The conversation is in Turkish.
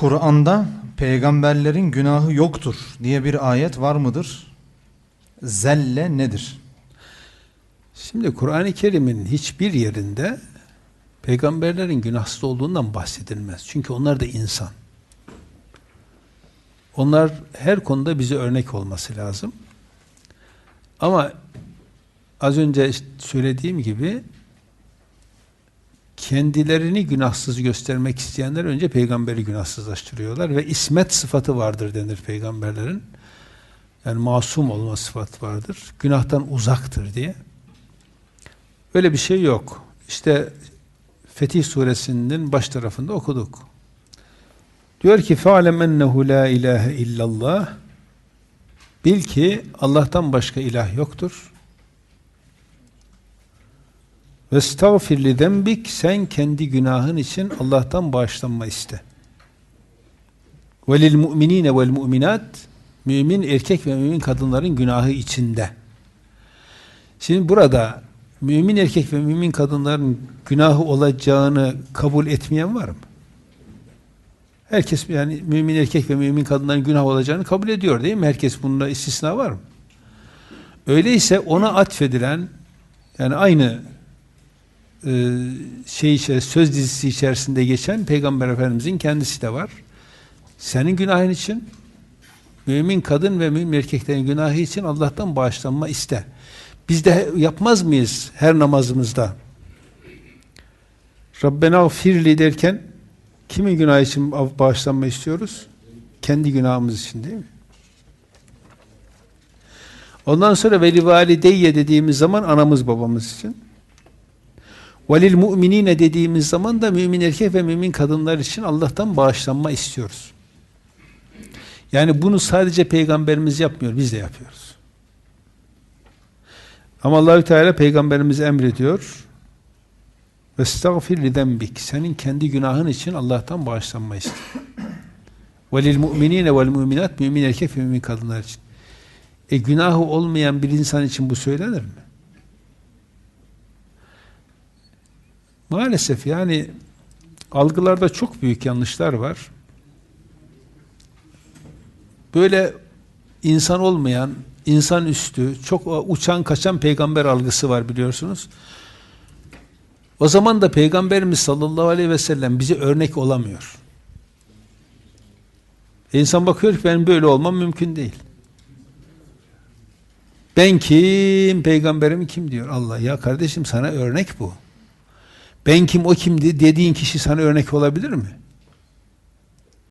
Kur'an'da peygamberlerin günahı yoktur diye bir ayet var mıdır? Zelle nedir? Şimdi Kur'an-ı Kerim'in hiçbir yerinde peygamberlerin günahsız olduğundan bahsedilmez. Çünkü onlar da insan. Onlar her konuda bize örnek olması lazım. Ama az önce söylediğim gibi kendilerini günahsız göstermek isteyenler önce peygamberi günahsızlaştırıyorlar ve ismet sıfatı vardır denir peygamberlerin. Yani masum olma sıfatı vardır. Günahtan uzaktır diye. Öyle bir şey yok. İşte Fetih suresinin baş tarafında okuduk. Diyor ki فَعْلَمْ اَنَّهُ لَا اِلَٰهَ illallah Bil ki Allah'tan başka ilah yoktur. Ve stagfirli dembik sen kendi günahın için Allah'tan bağışlanma iste. Velil mu'minine vel mu'minat mümin erkek ve mümin kadınların günahı içinde. Şimdi burada mümin erkek ve mümin kadınların günahı olacağını kabul etmeyen var mı? Herkes yani mümin erkek ve mümin kadınların günah olacağını kabul ediyor değil mi? Herkes bununla istisna var mı? Öyleyse ona atfedilen yani aynı şey içerisinde, söz dizisi içerisinde geçen Peygamber Efendimizin kendisi de var. Senin günahın için mümin kadın ve mümin erkeklerin günahı için Allah'tan bağışlanma iste. Biz de yapmaz mıyız her namazımızda? Rabbena firli derken kimin günahı için bağışlanma istiyoruz? Kendi günahımız için değil mi? Ondan sonra veli valideyye dediğimiz zaman anamız babamız için. Velil mu'minine dediğimiz zaman da mümin erkek ve mümin kadınlar için Allah'tan bağışlanma istiyoruz. Yani bunu sadece peygamberimiz yapmıyor, biz de yapıyoruz. Ama Allahü Teala peygamberimize emrediyor. Vestagfir lidembik. Senin kendi günahın için Allah'tan bağışlanma iste. Velil mu'minine vel mu'minat mümin erkek ve mümin kadınlar için. E günahı olmayan bir insan için bu söylenir mi? Maalesef yani algılarda çok büyük yanlışlar var. Böyle insan olmayan, insan üstü, çok uçan kaçan peygamber algısı var biliyorsunuz. O zaman da Peygamberimiz sallallahu aleyhi ve sellem bize örnek olamıyor. İnsan bakıyor ki ben böyle olmam mümkün değil. Ben kim, peygamberim kim diyor Allah. Ya kardeşim sana örnek bu. Ben kim, o kimdi dediğin kişi sana örnek olabilir mi?